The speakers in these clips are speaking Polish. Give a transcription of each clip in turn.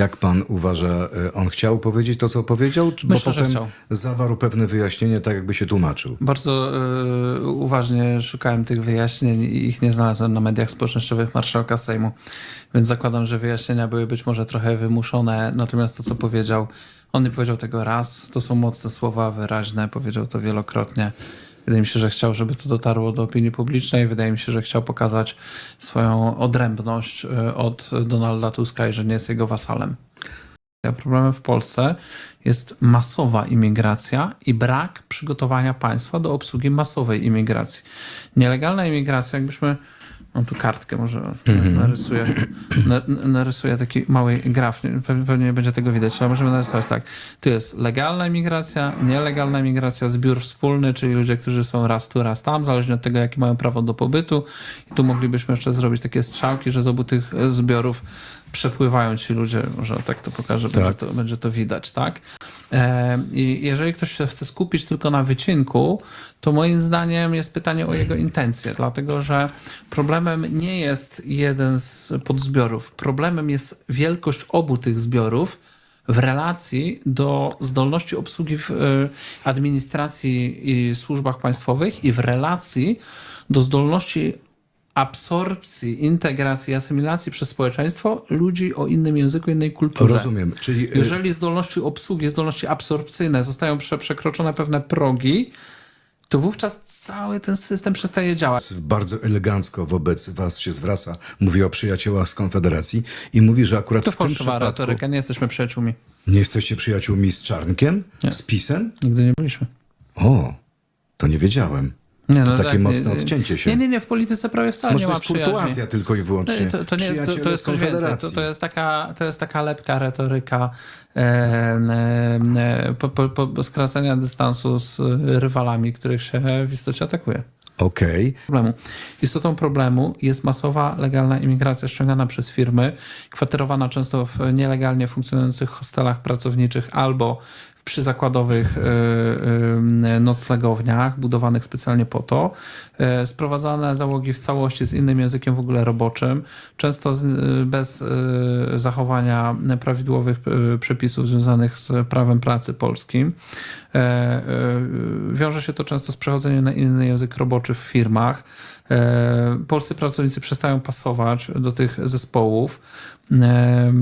Jak pan uważa, e, on chciał powiedzieć to, co powiedział? Myślę, Bo że potem zawarł pewne wyjaśnienie, tak jakby się tłumaczył. Bardzo y, uważnie szukałem tych wyjaśnień i ich nie znalazłem na mediach społecznościowych marszałka Sejmu, więc zakładam, że wyjaśnienia były być może trochę wymuszone, natomiast to, co powiedział, on nie powiedział tego raz, to są mocne słowa, wyraźne, powiedział to wielokrotnie. Wydaje mi się, że chciał, żeby to dotarło do opinii publicznej. Wydaje mi się, że chciał pokazać swoją odrębność y, od Donalda Tuska i że nie jest jego wasalem. Problemem w Polsce jest masowa imigracja i brak przygotowania państwa do obsługi masowej imigracji. Nielegalna imigracja, jakbyśmy. Mam tu kartkę, może narysuję, na, narysuję taki mały graf. nie- Pewnie, pewnie nie będzie tego widać, ale możemy narysować tak. Tu jest legalna imigracja, nielegalna imigracja, zbiór wspólny, czyli ludzie, którzy są raz tu, raz tam, zależnie od tego, jakie mają prawo do pobytu. I tu moglibyśmy jeszcze zrobić takie strzałki, że z obu tych zbiorów przepływają ci ludzie, może tak to pokażę, będzie, to, będzie to widać, tak? E, I jeżeli ktoś się chce skupić tylko na wycinku, to moim zdaniem jest pytanie o jego intencje, dlatego że problemem nie jest jeden z podzbiorów. Problemem jest wielkość obu tych zbiorów w relacji do zdolności obsługi w e, administracji i służbach państwowych i w relacji do zdolności absorpcji, integracji, asymilacji przez społeczeństwo ludzi o innym języku, innej kulturze. Rozumiem. Czyli e, Jeżeli zdolności obsługi, zdolności absorpcyjne zostają prze, przekroczone pewne progi, to wówczas cały ten system przestaje działać. bardzo elegancko wobec was się zwraca, mówi o przyjaciołach z Konfederacji i mówi, że akurat To w tym przypadku retoryka, nie jesteśmy przyjaciółmi. nie jesteście przyjaciółmi z Czarnkiem? Nie. Z PiSem? Nigdy nie byliśmy. O, to nie wiedziałem. Nie, no takie tak, mocne nie- odcięcie się. Nie, nie, nie, w polityce prawie wcale Może nie to ma przyjaźni. kurtuazja tylko i wyłącznie. To, to, nie jest, to, to jest coś więcej. To, to, jest taka, to jest taka lepka retoryka e, e, e, po, po, po skracania dystansu z rywalami, których się w istocie atakuje. Okej. problemu. Istotą problemu jest masowa legalna imigracja ściągana przez firmy, kwaterowana często w nielegalnie funkcjonujących hostelach pracowniczych albo w przyzakładowych y, y, noclegowniach budowanych specjalnie po to. Y, sprowadzane załogi w całości z innym językiem w ogóle roboczym, często bez zachowania prawidłowych przepisów związanych z prawem pracy polskim. E, e, Wiąże się to często z przechodzeniem na inny język roboczy w firmach. E, Polscy pracownicy przestają pasować do tych zespołów. E,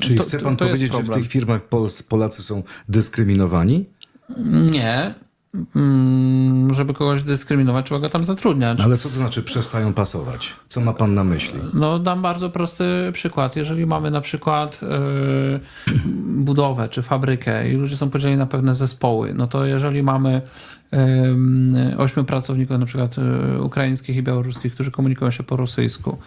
Czyli to- chce pan to powiedzieć, że w tych firmach Pols- Polacy są dyskryminowani? Nie. Mm, Żeby kogoś dyskryminować, trzeba go tam zatrudniać. Ale co to znaczy przestają pasować? Co ma pan na myśli? No, dam bardzo prosty przykład. Jeżeli mamy na przykład e, budowę czy fabrykę i ludzie są podzieleni na pewne zespoły, no to jeżeli mamy ośmiu pracowników, na przykład e, ukraińskich i białoruskich, którzy komunikują się po rosyjsku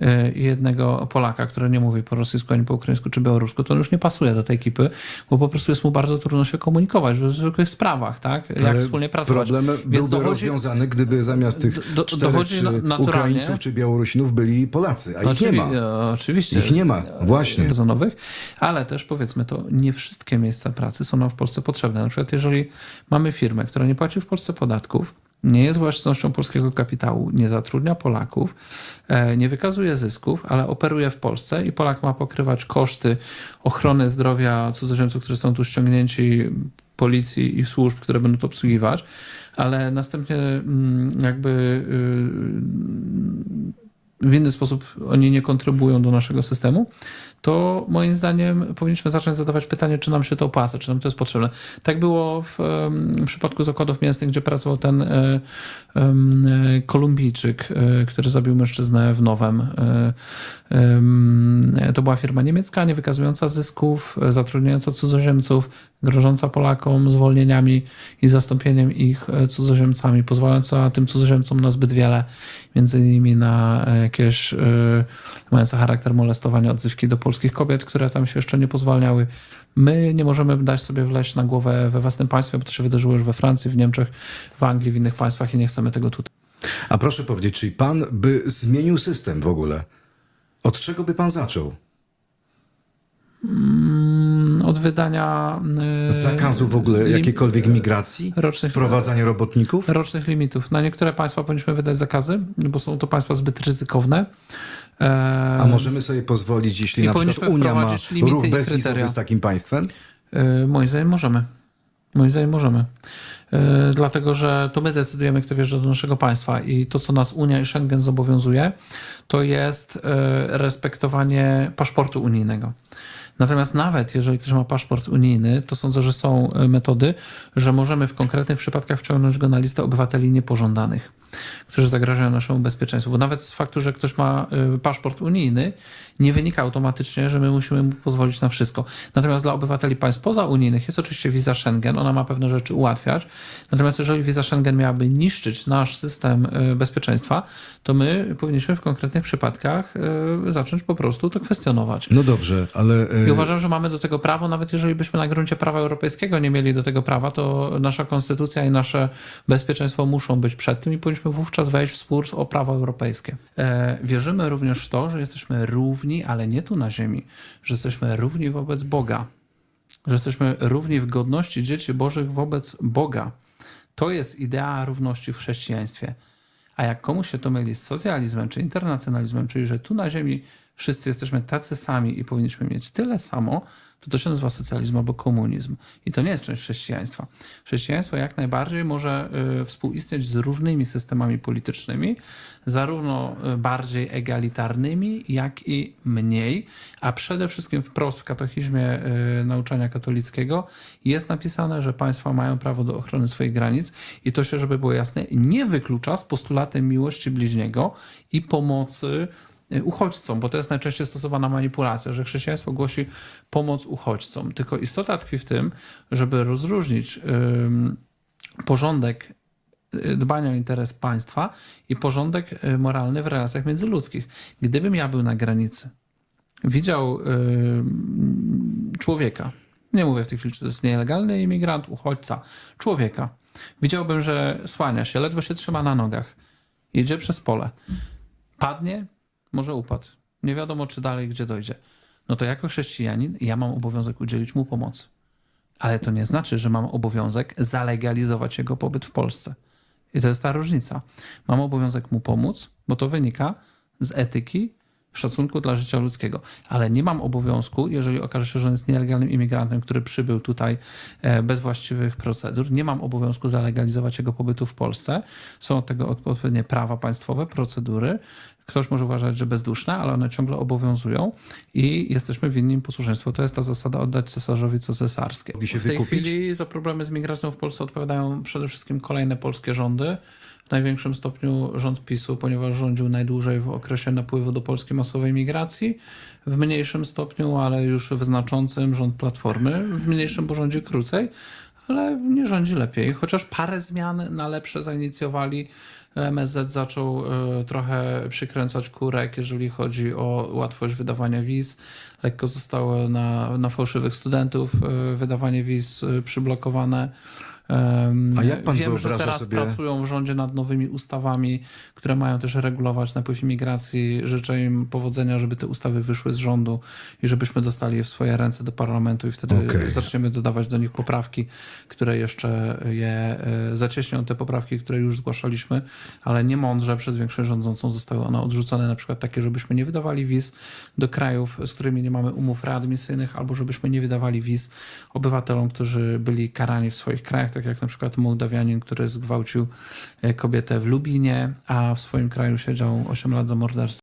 e, i jednego Polaka, który nie mówi po rosyjsku ani po ukraińsku czy białorusku, to on już nie pasuje do tej ekipy, bo po prostu jest mu bardzo trudno się komunikować w zwykłych sprawach, tak? Jak Ale wspólnie pracować. Problem Więc byłby dochodzi- rozwiązany, gdyby zamiast tych Do- dochodzi na- Ukraińców czy Białorusinów byli Polacy, a ich nie ma. e, Oczywiście. Ich nie ma, właśnie. sezonowych, ale też powiedzmy to, nie wszystkie miejsca pracy są nam w Polsce potrzebne. Na przykład jeżeli mamy firmę, która nie płaci w Polsce podatków, nie jest własnością polskiego kapitału, nie zatrudnia Polaków, e, nie wykazuje zysków, ale operuje w Polsce i Polak ma pokrywać koszty ochrony zdrowia cudzoziemców, którzy są tu ściągnięci, policji i służb, które będą to obsługiwać, ale następnie mm, jakby y, w inny sposób oni nie kontrybują do naszego systemu, to moim zdaniem powinniśmy zacząć zadawać pytanie, czy nam się to opłaca, czy nam to jest potrzebne. Tak było w, w przypadku zakładów mięsnych, gdzie pracował ten e, Kolumbijczyk, e, który zabił mężczyznę w Nowem. E, To była firma niemiecka, nie wykazująca zysków, zatrudniająca cudzoziemców, grożąca Polakom zwolnieniami i zastąpieniem ich cudzoziemcami, pozwalająca tym cudzoziemcom na zbyt wiele, między innymi na jakieś mające charakter molestowania odzywki do polskich kobiet, które tam się jeszcze nie pozwalniały. My nie możemy dać sobie wleźć na głowę we własnym państwie, bo to się wydarzyło już we Francji, w Niemczech, w Anglii, w innych państwach i nie chcemy tego tutaj. A proszę powiedzieć, czyli pan by zmienił system w ogóle? Od czego by pan zaczął? Mm, Od wydania e, Zakazu w ogóle jakiejkolwiek migracji? rocznych- Sprowadzania robotników? rocznych limitów. Na niektóre państwa powinniśmy wydać zakazy, bo są to państwa zbyt ryzykowne. A możemy sobie pozwolić, jeśli na przykład Unia ma ruch bezwizowy z takim państwem? E, Moim zdaniem możemy. Moim zdaniem możemy. E, Dlatego, że to my decydujemy, kto wjeżdża do naszego państwa i to, co nas Unia i Schengen zobowiązuje, to jest e, respektowanie paszportu unijnego. Natomiast nawet jeżeli ktoś ma paszport unijny, to sądzę, że są metody, że możemy w konkretnych przypadkach wciągnąć go na listę obywateli niepożądanych, którzy zagrażają naszemu bezpieczeństwu. Bo nawet z faktu, że ktoś ma e, paszport unijny, nie wynika automatycznie, że my musimy mu pozwolić na wszystko. Natomiast dla obywateli państw pozaunijnych jest oczywiście wiza Schengen, ona ma pewne rzeczy ułatwiać. Natomiast jeżeli wiza Schengen miałaby niszczyć nasz system e, bezpieczeństwa, to my powinniśmy w konkretnych przypadkach e, zacząć po prostu to kwestionować. No dobrze, ale... I uważam, że mamy do tego prawo, nawet jeżeli byśmy na gruncie prawa europejskiego nie mieli do tego prawa, to nasza konstytucja i nasze bezpieczeństwo muszą być przed tym i powinniśmy wówczas wejść w spór o prawo europejskie. E, wierzymy również w to, że jesteśmy równi, ale nie tu na ziemi, że jesteśmy równi wobec Boga, że jesteśmy równi w godności dzieci Bożych wobec Boga. To jest idea równości w chrześcijaństwie. A jak komuś się to myli z socjalizmem czy internacjonalizmem, czyli że tu na ziemi wszyscy jesteśmy tacy sami i powinniśmy mieć tyle samo, to to się nazywa socjalizm albo komunizm. I to nie jest część chrześcijaństwa. Chrześcijaństwo jak najbardziej może y, współistnieć z różnymi systemami politycznymi, zarówno y, bardziej egalitarnymi, jak i mniej, a przede wszystkim wprost w katechizmie y, nauczania katolickiego jest napisane, że państwa mają prawo do ochrony swoich granic i to się, żeby było jasne, nie wyklucza z postulatem miłości bliźniego i pomocy uchodźcom, bo to jest najczęściej stosowana manipulacja, że chrześcijaństwo głosi pomoc uchodźcom. Tylko istota tkwi w tym, żeby rozróżnić porządek y, dbania o interes państwa i porządek y, moralny w relacjach międzyludzkich. Gdybym ja był na granicy, widział y, człowieka, nie mówię w tej chwili, czy to jest nielegalny imigrant, uchodźca, człowieka, widziałbym, że słania się, ledwo się trzyma na nogach, jedzie przez pole, padnie, może upadł, nie wiadomo, czy dalej gdzie dojdzie. No to jako chrześcijanin ja mam obowiązek udzielić mu pomocy. Ale to nie znaczy, że mam obowiązek zalegalizować jego pobyt w Polsce. I to jest ta różnica. Mam obowiązek mu pomóc, bo to wynika z etyki, szacunku dla życia ludzkiego. Ale nie mam obowiązku, jeżeli okaże się, że on jest nielegalnym imigrantem, który przybył tutaj e, bez właściwych procedur, nie mam obowiązku zalegalizować jego pobytu w Polsce. Są od tego odpowiednie prawa państwowe, procedury. Ktoś może uważać, że bezduszne, ale one ciągle obowiązują i jesteśmy winni im posłuszeństwo. To jest ta zasada oddać cesarzowi co cesarskie. W tej chwili za problemy z migracją w Polsce odpowiadają przede wszystkim kolejne polskie rządy. W największym stopniu rząd PiSu, ponieważ rządził najdłużej w okresie napływu do polskiej masowej migracji. W mniejszym stopniu, ale już w znaczącym rząd Platformy. W mniejszym, bo rządzi krócej, ale nie rządzi lepiej. Chociaż parę zmian na lepsze zainicjowali. MSZ zaczął e, trochę przykręcać kurek, jeżeli chodzi o łatwość wydawania wiz. Lekko zostało na, na fałszywych studentów e, wydawanie wiz e, przyblokowane. A jak pan Wiem, że wyobraża teraz sobie- pracują w rządzie nad nowymi ustawami, które mają też regulować napływ imigracji. Życzę im powodzenia, żeby te ustawy wyszły z rządu i żebyśmy dostali je w swoje ręce do parlamentu i wtedy Okej. zaczniemy dodawać do nich poprawki, które jeszcze je e, zacieśnią te poprawki, które już zgłaszaliśmy, ale nie mądrze przez większość rządzącą zostały one odrzucone, na przykład takie, żebyśmy nie wydawali wiz do krajów, z którymi nie mamy umów readmisyjnych, albo żebyśmy nie wydawali wiz obywatelom, którzy byli karani w swoich krajach, tak jak na przykład Mołdawianin, który zgwałcił e, kobietę w Lubinie, a w swoim kraju siedział 8 lat za morderstwo.